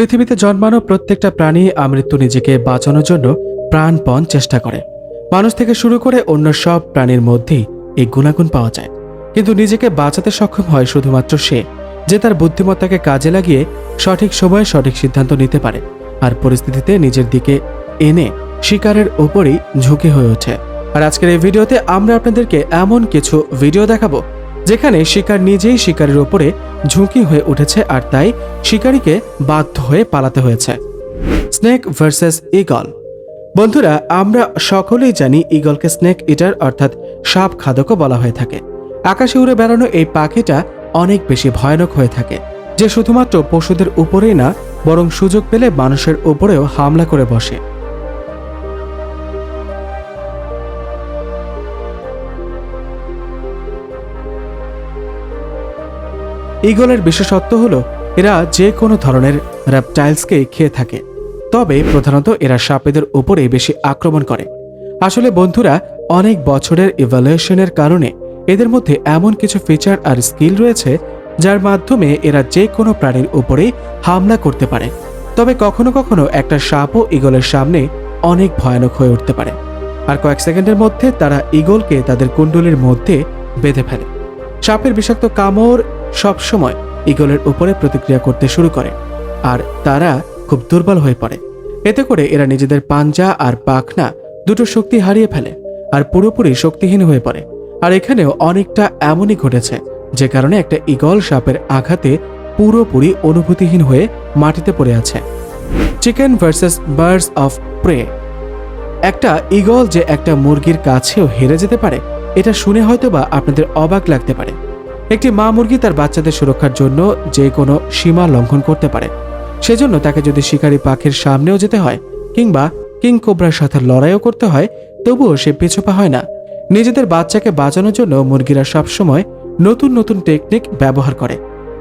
পৃথিবীতে জন্মানো প্রত্যেকটা প্রাণী আমৃত্যু নিজেকে বাঁচানোর জন্য প্রাণপণ চেষ্টা করে। মানুষ থেকে শুরু করে অন্য সব প্রাণীর মধ্যেই এই গুণাগুণ পাওয়া যায়। কিন্তু নিজেকে বাঁচাতে সক্ষম হয় শুধুমাত্র সে, যে তার বুদ্ধিমত্তাকে কাজে লাগিয়ে সঠিক সময়ে সঠিক সিদ্ধান্ত নিতে পারে আর পরিস্থিতিতে নিজের দিকে এনে শিকারের ওপরই ঝুঁকি হয়ে ওঠে। আর আজকের এই ভিডিওতে আমরা আপনাদেরকে এমন কিছু ভিডিও দেখাবো যেখানে শিকার নিজেই শিকারের ওপরে ঝুঁকি হয়ে উঠেছে আর তাই শিকারীকে বাধ্য হয়ে পালাতে হয়েছে। Snake versus eagle. বন্ধুরা, আমরা সকলেই জানি ইগলকে স্নেক ইটার অর্থাৎ সাপ খাদকও বলা হয়ে থাকে। আকাশে উড়ে বেড়ানো এই পাখিটা অনেক বেশি ভয়ানক হয়ে থাকে, যে শুধুমাত্র পশুদের উপরেই না, বরং সুযোগ পেলে মানুষের উপরেও হামলা করে বসে। ইগলের বিশেষত্ব হল, এরা যে কোনো ধরনের র্যাপটাইলসকে খেয়ে থাকে। তবে প্রধানত এরা সাপেদের উপরে বেশি আক্রমণ করে। আসলে বন্ধুরা, অনেক বছরের ইভ্যালুয়েশনের কারণে এদের মধ্যে এমন কিছু ফিচার আর স্কিল রয়েছে, যার মাধ্যমে এরা যে কোনো প্রাণীর উপরেই হামলা করতে পারে। তবে কখনো কখনো একটা সাপও ইগলের সামনে অনেক ভয়ানক হয়ে উঠতে পারে। আর কয়েক সেকেন্ডের মধ্যে তারা ইগলকে তাদের কুণ্ডলীর মধ্যে বেঁধে ফেলে। সাপের বিষাক্ত কামড় সবসময় ইগলের উপরে প্রতিক্রিয়া করতে শুরু করে, আর তারা খুব দুর্বল হয়ে পড়ে। এতে করে এরা নিজেদের পাঞ্জা আর পাখনা দুটো শক্তি হারিয়ে ফেলে আর পুরোপুরি শক্তিহীন হয়ে পড়ে। আর এখানেও অনেকটা এমনই ঘটেছে, যে কারণে একটা ইগল সাপের আঘাতে পুরোপুরি অনুভূতিহীন হয়ে মাটিতে পড়ে আছে। Chicken versus birds of prey. একটা ইগল যে একটা মুরগির কাছেও হেরে যেতে পারে, এটা শুনে হয়তোবা আপনাদের অবাক লাগতে পারে। একটি মা মুরগি তার বাচ্চাদের সুরক্ষার জন্য যে কোনো সীমা লঙ্ঘন করতে পারে। সেজন্য তাকে যদি শিকারী পাখির সামনেও যেতে হয়, কিংবা কিং কোবরার সাথে লড়াইও করতে হয়, তবুও সে পিছপা হয় না। নিজেদের বাচ্চাকে বাঁচানোর জন্য মুরগিরা সবসময় নতুন নতুন টেকনিক ব্যবহার করে।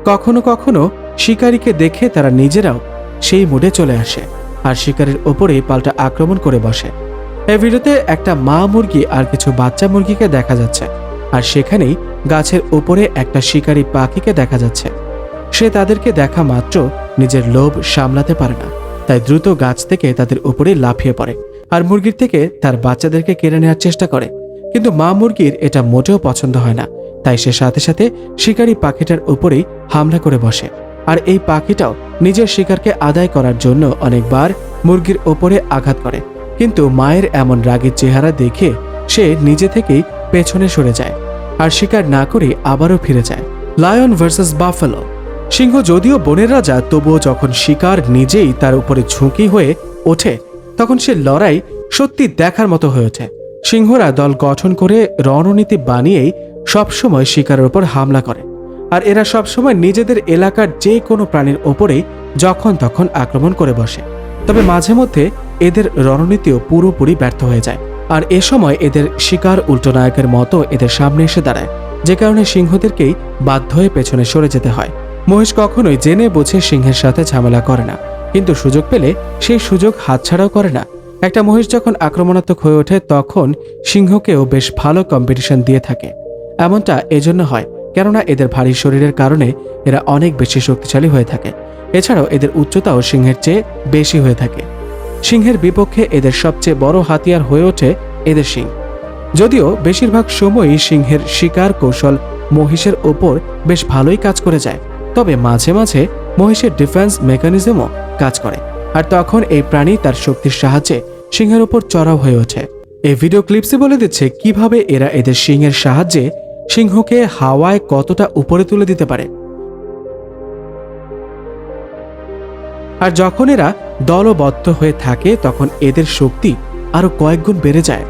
কখনো কখনো শিকারীকে দেখে তারা নিজেরাও সেই মুডে চলে আসে আর শিকারীর ওপরেই পাল্টা আক্রমণ করে বসে। এই ভিডিওতে একটা মা মুরগি আর কিছু বাচ্চা মুরগিকে দেখা যাচ্ছে। আর সেখানেই গাছের উপরে একটা শিকারী পাখিকে দেখা যাচ্ছে। সে তাদেরকে দেখা মাত্র নিজের লোভ সামলাতে পারে না। তাই দ্রুত গাছ থেকে তাদের উপরে লাফিয়ে পড়ে আর মুরগির থেকে তার বাচ্চাদেরকে কেড়ে নেওয়ার চেষ্টা করে। কিন্তু মা মুরগির এটা মোটেও পছন্দ হয় না। তাই সে সাথে সাথে শিকারী পাখিটার উপরেই হামলা করে বসে। আর এই পাখিটাও নিজের শিকারকে আদায় করার জন্য অনেকবার মুরগির ওপরে আঘাত করে। কিন্তু মায়ের এমন রাগের চেহারা দেখে সে নিজে থেকেই পেছনে সরে যায় আর শিকার না করে আবারও ফিরে যায়। Lion versus buffalo. সিংহ যদিও বনের রাজা, তবুও যখন শিকার নিজেই তার উপরে ঝুঁকি হয়ে ওঠে, তখন সে লড়াই সত্যি দেখার মতো হয়ে ওঠে। সিংহরা দল গঠন করে রণনীতি বানিয়েই সবসময় শিকারের উপর হামলা করে। আর এরা সবসময় নিজেদের এলাকার যে কোনো প্রাণীর ওপরেই যখন তখন আক্রমণ করে বসে। তবে মাঝে মধ্যে এদের রণনীতিও পুরোপুরি ব্যর্থ হয়ে যায়। আর এ সময় এদের শিকার উল্টোনায়কের মতো এদের সামনে এসে দাঁড়ায়, যে কারণে সিংহদেরকেই বাধ্য হয়ে পেছনে সরে যেতে হয়। মহিষ কখনোই জেনে বুঝে সিংহের সাথে ঝামেলা করে না, কিন্তু সুযোগ পেলে সেই সুযোগ হাতছাড়াও করে না। একটা মহিষ যখন আক্রমণাত্মক হয়ে ওঠে, তখন সিংহকেও বেশ ভালো কম্পিটিশন দিয়ে থাকে। এমনটা এজন্য হয়, কেননা এদের ভারী শরীরের কারণে এরা অনেক বেশি শক্তিশালী হয়ে থাকে। এছাড়াও এদের উচ্চতাও সিংহের চেয়ে বেশি হয়ে থাকে। সিংহের বিপক্ষে এদের সবচেয়ে বড় হাতিয়ার হয়ে ওঠে এদের সিং। যদিও বেশিরভাগ সময়ই সিংহের শিকার কৌশল মহিষের ওপর বেশ ভালোই কাজ করে যায়, তবে মাঝে মাঝে মহিষের ডিফেন্স মেকানিজমও কাজ করে। আর তখন এই প্রাণী তার শক্তির সাহায্যে সিংহের ওপর চড়াও হয়ে ওঠে। এই ভিডিও ক্লিপসে বলে দিচ্ছে কীভাবে এরা এদের সিংহের সাহায্যে সিংহকে হাওয়ায় কতটা উপরে তুলে দিতে পারে। আর যখন এরা দলবদ্ধ হয়ে থাকে, তখন এদের শক্তি আরও কয়েকগুণ বেড়ে যায়।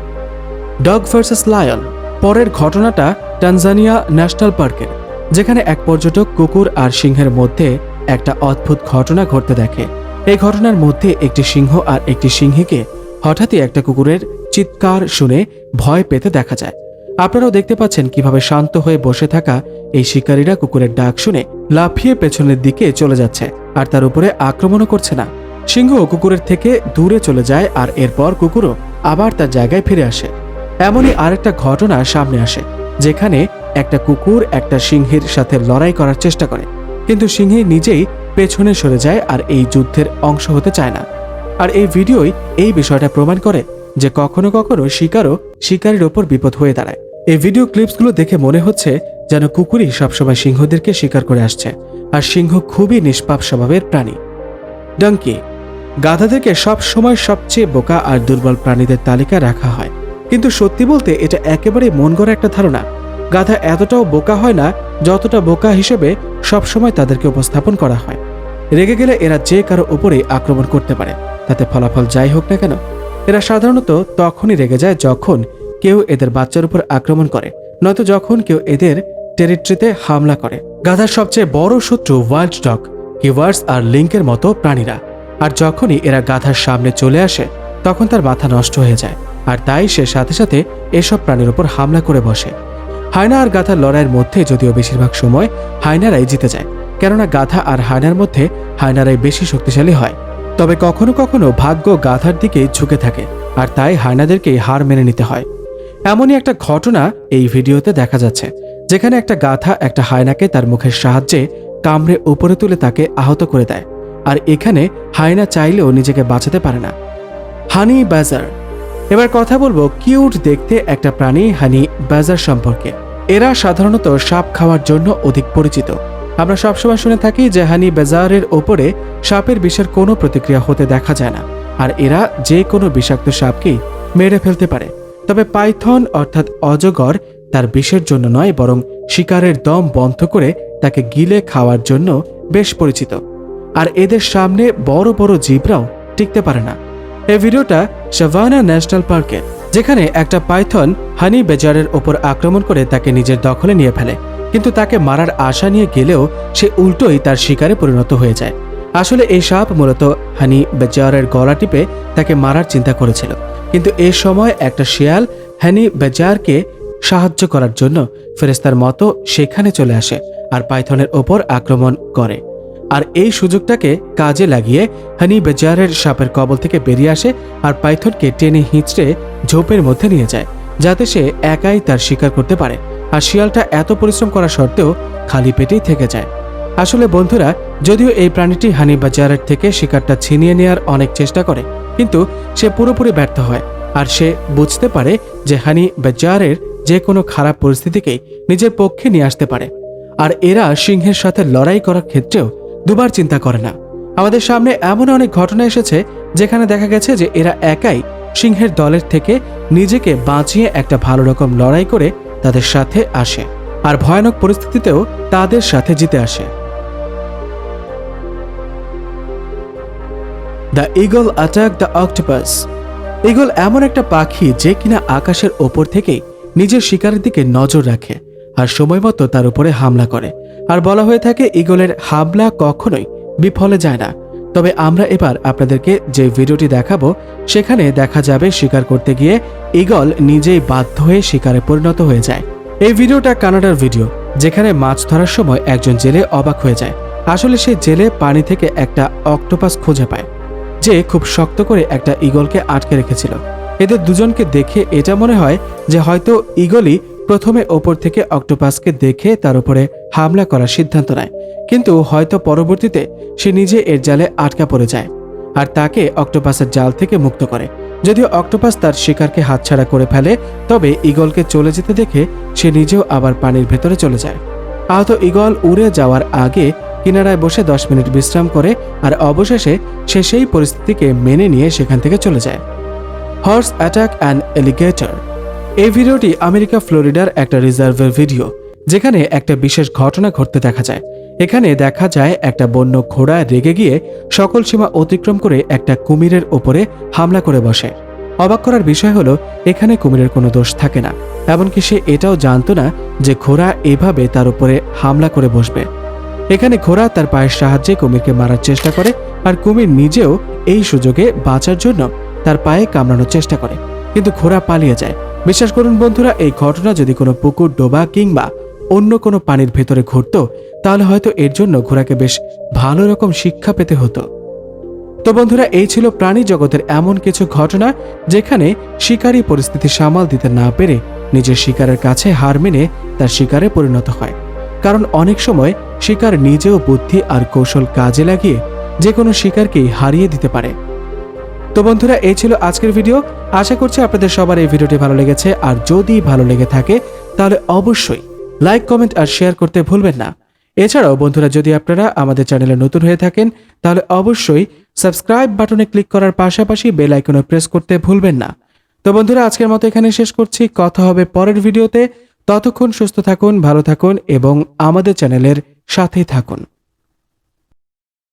ডগ ভার্সেস লায়ন, পরের ঘটনাটা টানজানিয়া ন্যাশনাল পার্কের যেখানে এক পর্যটক কুকুর আর সিংহের মধ্যে একটা অদ্ভুত ঘটনা ঘটতে দেখে। এই ঘটনার মধ্যে একটি সিংহ আর একটি সিংহীকে হঠাৎই একটা কুকুরের চিৎকার শুনে ভয় পেতে দেখা যায়। আপনারাও দেখতে পাচ্ছেন কীভাবে শান্ত হয়ে বসে থাকা এই শিকারীরা কুকুরের ডাক শুনে লাফিয়ে পেছনের দিকে চলে যাচ্ছে আর তার উপরে আক্রমণও করছে না। সিংহ কুকুরের থেকে দূরে চলে যায় আর এরপর কুকুরও আবার তার জায়গায় ফিরে আসে। এমনই আরেকটা ঘটনা সামনে আসে, যেখানে একটা কুকুর একটা সিংহের সাথে লড়াই করার চেষ্টা করে, কিন্তু সিংহে নিজেই পেছনে সরে যায় আর এই যুদ্ধের অংশ হতে চায় না। আর এই ভিডিওই এই বিষয়টা প্রমাণ করে যে কখনো কখনো শিকারও শিকারের ওপর বিপদ হয়ে দাঁড়ায়। এই ভিডিও ক্লিপসগুলো দেখে মনে হচ্ছে যেন কুকুরই সবসময় সিংহদেরকে শিকার করে আসছে, আর সিংহ খুবই নিষ্পাপ স্বভাবের প্রাণী। ডাঙ্কি গাধাদেরকে সব সময় সবচেয়ে বোকা আর দুর্বল প্রাণীদের তালিকায় রাখা হয়। কিন্তু সত্যি বলতে এটা একেবারে মন গড়া একটা ধারণা। গাধা এতটাও বোকা হয় না যতটা বোকা হিসেবে সবসময় তাদেরকে উপস্থাপন করা হয়। রেগে গেলে এরা যে কারও উপরেই আক্রমণ করতে পারে, তাতে ফলাফল যাই হোক না কেন, এরা সাধারণত তখনই রেগে যায় যখন কেউ এদের বাচ্চার উপর আক্রমণ করে, নয়তো যখন কেউ এদের টেরিটরিতে হামলা করে। গাধার সবচেয়ে বড় শত্রু ওয়াইল্ড ডগ কিভার্স আর লিঙ্কের মতো প্রাণীরা। আর যখনই এরা গাধার সামনে চলে আসে, তখন তার মাথা নষ্ট হয়ে যায়। আর তাই সে সাথে সাথে এসব প্রাণীর উপর হামলা করে বসে। হায়না আর গাধার লড়াইয়ের মধ্যে যদিও বেশিরভাগ সময় হায়নারাই জিতে যায়, কেননা গাধা আর হায়নার মধ্যে হায়নারাই বেশি শক্তিশালী হয়। তবে কখনো কখনো ভাগ্য গাধার দিকেই ঝুঁকে থাকে, আর তাই হায়নাদেরকেই হার মেনে নিতে হয়। এমনই একটা ঘটনা এই ভিডিওতে দেখা যাচ্ছে, যেখানে একটা গাথা একটা হায়নাকে তার মুখের সাহায্যে কামড়ে উপরে তুলে তাকে আহত করে দেয়। আর এখানে হায়না চাইলেও নিজেকে বাঁচাতে পারে না। হানি বাজার। এবার কথা বলব কিউট দেখতে একটা প্রাণী হানি বাজার সম্পর্কে। এরা সাধারণত সাপ খাওয়ার জন্য অধিক পরিচিত। আমরা সবসময় শুনে থাকি যে হানি বাজারের ওপরে সাপের বিষের কোনো প্রতিক্রিয়া হতে দেখা যায় না। আর এরা যে কোনো বিষাক্ত সাপকেই মেরে ফেলতে পারে। তবে পাইথন অর্থাৎ অজগর তার বিষের জন্য নয়, বরং শিকারের দম বন্ধ করে তাকে গিলে খাওয়ার জন্য বেশ পরিচিত। আর এদের সামনে বড় বড় জিবরাও টিকতে পারে না। এই ভিডিওটা শাভানা ন্যাশনাল পার্কে যেখানে একটা পাইথন হানি বেজারের ওপর আক্রমণ করে তাকে নিজের দখলে নিয়ে ফেলে, কিন্তু তাকে মারার আশা নিয়ে গেলেও সে উল্টোই তার শিকারে পরিণত হয়ে যায়। আসলে এই সাপ মূলত হানি বেজারের গলা টিপে তাকে মারার চিন্তা করেছিল। কিন্তু এ সময় একটা শিয়াল হানি বেজারকে সাহায্য করার জন্য ফেরেস্তার মতো সেখানে চলে আসে আর পাইথনের ওপর আক্রমণ করে। আর এই সুযোগটাকে কাজে লাগিয়ে হানি বেজারের সাপের কবল থেকে বেরিয়ে আসে আর পাইথনকে টেনে হিঁচড়ে ঝোপের মধ্যে নিয়ে যায়, যাতে সে একাই তার শিকার করতে পারে। আর শিয়ালটা এত পরিশ্রম করা সত্ত্বেও খালি পেটেই থেকে যায়। আসলে বন্ধুরা, যদিও এই প্রাণীটি হানি বাজারের থেকে শিকারটা ছিনিয়ে নেওয়ার অনেক চেষ্টা করে, কিন্তু সে পুরোপুরি ব্যর্থ হয়। আর সে বুঝতে পারে যে হানি বাজারের যে কোনো খারাপ পরিস্থিতিকেই নিজের পক্ষে নিয়ে আসতে পারে। আর এরা সিংহের সাথে লড়াই করার ক্ষেত্রেও দুবার চিন্তা করে না। আমাদের সামনে এমন অনেক ঘটনা এসেছে যেখানে দেখা গেছে যে এরা একাই সিংহের দলের থেকে নিজেকে বাঁচিয়ে একটা ভালো রকম লড়াই করে তাদের সাথে আসে। আর ভয়ানক পরিস্থিতিতেও তাদের সাথে জিতে আসে। The eagle attack the octopus eagle এমন একটা পাখি যে কিনা আকাশের ওপর থেকেই নিজের শিকারের দিকে নজর রাখে আর সময় মতো তার উপরে হামলা করে। আর বলা হয়ে থাকে, ইগলের হামলা কখনোই বিফলে যায় না। তবে আমরা এবার আপনাদেরকে যে ভিডিওটি দেখাবো, সেখানে দেখা যাবে শিকার করতে গিয়ে ইগল নিজেই বাধ্য হয়ে শিকারে পরিণত হয়ে যায়। এই ভিডিওটা কানাডার ভিডিও, যেখানে মাছ ধরার সময় একজন জেলে অবাক হয়ে যায়। আসলে সে জেলে পানি থেকে একটা অক্টোপাস খুঁজে পায়। যে খুব শক্ত করে একটা ইগলকে আটকে রেখেছিল। এদের দুজনকে দেখে এটা মনে হয় যে হয়তো ইগলই প্রথমে ওপর থেকে অক্টোপাসকে দেখে তার উপরে হামলা করার সিদ্ধান্ত নেয়। কিন্তু হয়তো পরবর্তীতে সে নিজে এর জালে আটকা পড়ে যায় আর তাকে অক্টোপাসের জাল থেকে মুক্ত করে। যদিও অক্টোপাস তার শিকারকে হাতছাড়া করে ফেলে, তবে ইগলকে চলে যেতে দেখে সে নিজেও আবার পানির ভেতরে চলে যায়। আহত ইগল উড়ে যাওয়ার আগে কিনারায় বসে দশ মিনিট বিশ্রাম করে আর অবশেষে সে সেই পরিস্থিতিকে মেনে নিয়ে সেখান থেকে চলে যায়। হর্স অ্যাটাক অ্যান্ড এলিগেটর এই ভিডিওটি আমেরিকা ফ্লোরিডার একটা রিজার্ভের ভিডিও, যেখানে একটা বিশেষ ঘটনা ঘটতে দেখা যায়। এখানে দেখা যায় একটা বন্য ঘোড়া রেগে গিয়ে সকল সীমা অতিক্রম করে একটা কুমিরের ওপরে হামলা করে বসে। অবাক করার বিষয় হলো, এখানে কুমিরের কোনো দোষ থাকে না, এমনকি সে এটাও জানতো না যে ঘোড়া এভাবে তার উপরে হামলা করে বসবে। এখানে ঘোড়া তার পায়ের সাহায্যে কুমিরকে মারার চেষ্টা করে আর কুমির নিজেও এই সুযোগে বাঁচার জন্য তার পায়ে কামড়ানোর চেষ্টা করে। কিন্তু ঘোড়া পালিয়ে যায়। বিশ্বাস করুন বন্ধুরা, এই ঘটনা যদি কোনো পুকুর, ডোবা কিংবা অন্য কোনো পানির ভেতরে ঘটতো, তাহলে হয়তো এর জন্য ঘোড়াকে বেশ ভালো রকম শিক্ষা পেতে হতো। তো বন্ধুরা, এই ছিল প্রাণী জগতের এমন কিছু ঘটনা যেখানে শিকারী পরিস্থিতি সামাল দিতে না পেরে নিজের শিকারের কাছে হার মেনে তার শিকারে পরিণত হয়। কারণ অনেক সময় শিকার নিজেও বুদ্ধি আর কৌশল কাজে লাগিয়ে যে কোনো শিকারকেই হারিয়ে দিতে পারে। তো বন্ধুরা, এই ছিল আজকের ভিডিও। আশা করছি আপনাদের সবার এই ভিডিওটি ভালো লেগেছে। আর যদি ভালো লেগে থাকে, তাহলে অবশ্যই লাইক, কমেন্ট আর শেয়ার করতে ভুলবেন না। এছাড়াও বন্ধুরা, যদি আপনারা আমাদের চ্যানেলে নতুন হয়ে থাকেন, তাহলে অবশ্যই সাবস্ক্রাইব বাটনে ক্লিক করার পাশাপাশি বেল আইকনে প্রেস করতে ভুলবেন না। তো বন্ধুরা, আজকের মতো এখানে শেষ করছি। কথা হবে পরের ভিডিওতে। ততক্ষণ সুস্থ থাকুন ভালো থাকুন এবং আমাদের চ্যানেলের সাথে থাকুন।